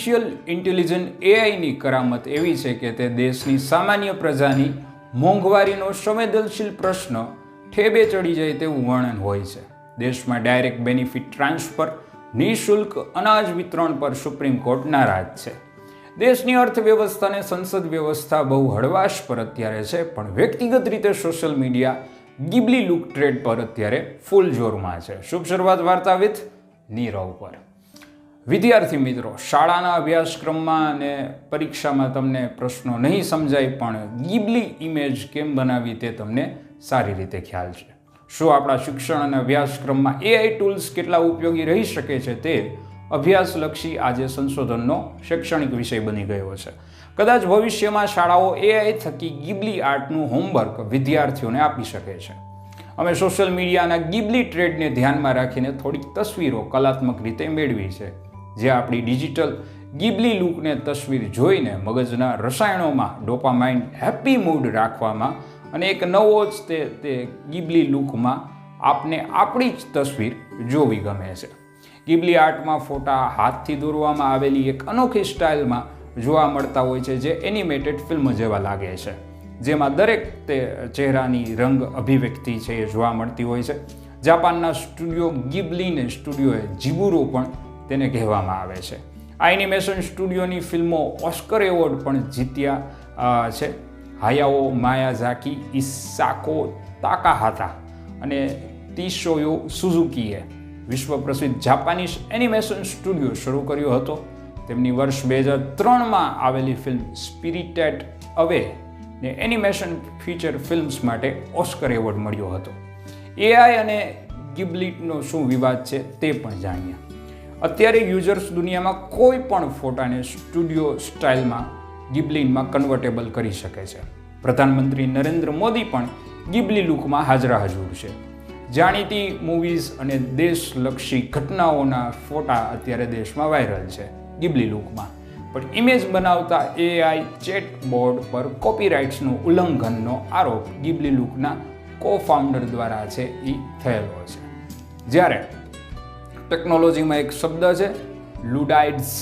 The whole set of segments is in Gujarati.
આર્ટિફિશિયલ ઇન્ટેલિજન્ટ એઆઈની કરામત એવી છે કે તે દેશની સામાન્ય પ્રજાની મોંઘવારીનો સંવેદનશીલ પ્રશ્ન ઠેબે ચડી જાય તેવું વર્ણન હોય છે. દેશમાં ડાયરેક્ટ બેનિફિટ ટ્રાન્સફર નિઃશુલ્ક અનાજ વિતરણ પર સુપ્રીમ કોર્ટ નારાજ છે. દેશની અર્થવ્યવસ્થાને સંસદ વ્યવસ્થા બહુ હળવાશ પર અત્યારે છે, પણ વ્યક્તિગત રીતે social media Ghibli look trend પર અત્યારે ફૂલ જોરમાં છે. શુભ શરૂઆત વાર્તા વિથ નીરવ પર. વિદ્યાર્થી મિત્રો, શાળાના અભ્યાસક્રમમાં અને પરીક્ષામાં તમને પ્રશ્નો નહીં સમજાય, પણ ગિબલી ઇમેજ કેમ બનાવી તે તમને સારી રીતે ખ્યાલ છે. શું આપણા શિક્ષણ અને અભ્યાસક્રમમાં એઆઈ ટૂલ્સ કેટલા ઉપયોગી રહી શકે છે તે અભ્યાસલક્ષી આજે સંશોધનનો શૈક્ષણિક વિષય બની ગયો છે. કદાચ ભવિષ્યમાં શાળાઓ એઆઈ થકી ગિબલી આર્ટનું હોમવર્ક વિદ્યાર્થીઓને આપી શકે છે. અમે સોશિયલ મીડિયાના ગિબલી ટ્રેડને ધ્યાનમાં રાખીને થોડીક તસવીરો કલાત્મક રીતે મેળવી છે. જે આપણી ડિજિટલ ગિબલી લુકને તસવીર જોઈને મગજના રસાયણોમાં ડોપામાઇન હેપી મૂડ રાખવામાં અને એક નવો જ તે તે ગિબલી લુકમાં આપને આપણી જ તસવીર જોવી ગમે છે. ગિબલી આર્ટમાં ફોટા હાથથી દોરવામાં આવેલી એક અનોખી સ્ટાઇલમાં જોવા મળતા હોય છે, જે એનિમેટેડ ફિલ્મ જેવા લાગે છે. જેમાં દરેક તે ચહેરાની રંગ અભિવ્યક્તિ છે એ જોવા મળતી હોય છે. જાપાનના સ્ટુડિયો ગિબલીને સ્ટુડિયોએ જીબુરો પણ તેને કહેવામાં આવે છે. આ એનિમેશન સ્ટુડિયોની ફિલ્મો ઓસ્કર એવોર્ડ પણ જીત્યા છે. હાયાઓ, માયાઝાકી, ઇસાકો તાકાહાતા અને તીશોયો સુઝુકીએ વિશ્વ પ્રસિદ્ધ જાપાનીઝ એનિમેશન સ્ટુડિયો શરૂ કર્યો હતો. તેમની વર્ષ બે હજાર ત્રણમાં આવેલી ફિલ્મ સ્પિરિટેડ અવે ને એનિમેશન ફીચર ફિલ્મ્સ માટે ઓસ્કર એવોર્ડ મળ્યો હતો. એઆઈ અને ગિબલિટનો શું વિવાદ છે તે પણ જાણીએ. અત્યારે યુઝર્સ દુનિયામાં કોઈ પણ ફોટાને સ્ટુડિયો સ્ટાઇલમાં ગિબલિનમાં કન્વર્ટેબલ કરી શકે છે. પ્રધાનમંત્રી નરેન્દ્ર મોદી પણ ગિબલી લુકમાં હાજરા હજુર છે. જાણીતી મૂવીઝ અને દેશલક્ષી ઘટનાઓના ફોટા અત્યારે દેશમાં વાયરલ છે ગિબલી લુકમાં પણ ઇમેજ બનાવતા એઆઈ ચેટ બોર્ડ પર કોપીરાઇટ્સનું ઉલ્લંઘનનો આરોપ ગિબલી લુકના કો ફાઉન્ડર દ્વારા છે એ થયેલો છે. જ્યારે ટેકનોલોજીમાં એક શબ્દ છે, લુડાઇડ્સ.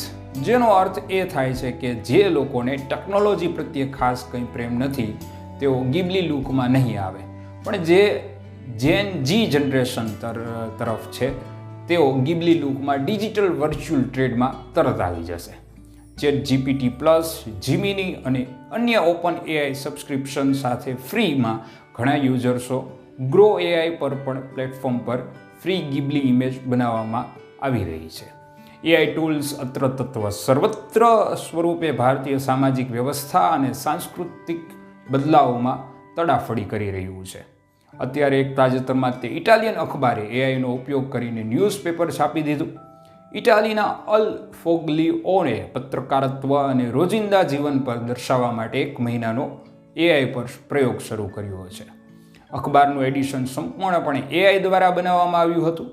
જેનો અર્થ એ થાય છે કે જે લોકોને ટેકનોલોજી પ્રત્યે ખાસ કંઈ પ્રેમ નથી, તેઓ ગિબલી લુકમાં નહીં આવે. પણ જે જેન જી જનરેશન તરફ છે, તેઓ ગિબલી લુકમાં ડિજિટલ વર્ચ્યુઅલ ટ્રેડમાં તરત આવી જશે. ચેટ જીપીટી પ્લસ જીમીની અને અન્ય ઓપન એઆઈ સબસ્ક્રિપ્શન સાથે ફ્રીમાં ઘણા યુઝર્સો ગ્રો એઆઈ પર પણ પ્લેટફોર્મ પર ફ્રી ગિબલી ઇમેજ બનાવવામાં આવી રહી છે. એઆઈ ટૂલ્સ અત્ર તત્વ સર્વત્ર સ્વરૂપે ભારતીય સામાજિક વ્યવસ્થા અને સાંસ્કૃતિક બદલાવોમાં તડાફડી કરી રહ્યું છે. અત્યારે એક તાજેતરમાં તે ઇટાલિયન અખબારે એઆઈનો ઉપયોગ કરીને ન્યૂઝપેપર છાપી દીધું. ઇટાલીના અલ ફોગલીઓને પત્રકારત્વ અને રોજિંદા જીવન પર દર્શાવવા માટે એક મહિનાનો એઆઈ પર પ્રયોગ શરૂ કર્યો છે. અખબારનું એડિશન સંપૂર્ણપણે એઆઈ દ્વારા બનાવવામાં આવ્યું હતું.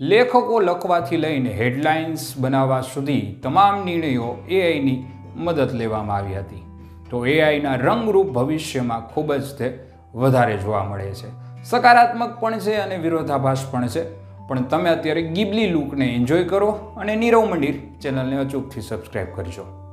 લેખકો લખવાથી લઈને હેડલાઇન્સ બનાવવા સુધી તમામ નિર્ણયો એઆઈની મદદ લેવામાં આવી હતી. તો એઆઈના રંગરૂપ ભવિષ્યમાં ખૂબ જ તે વધારે જોવા મળે છે. સકારાત્મક પણ છે અને વિરોધાભાસ પણ છે. પણ તમે અત્યારે ગિબલી લુકને એન્જોય કરો અને નીરવ મંદિર ચેનલને અચૂકથી સબસ્ક્રાઈબ કરજો.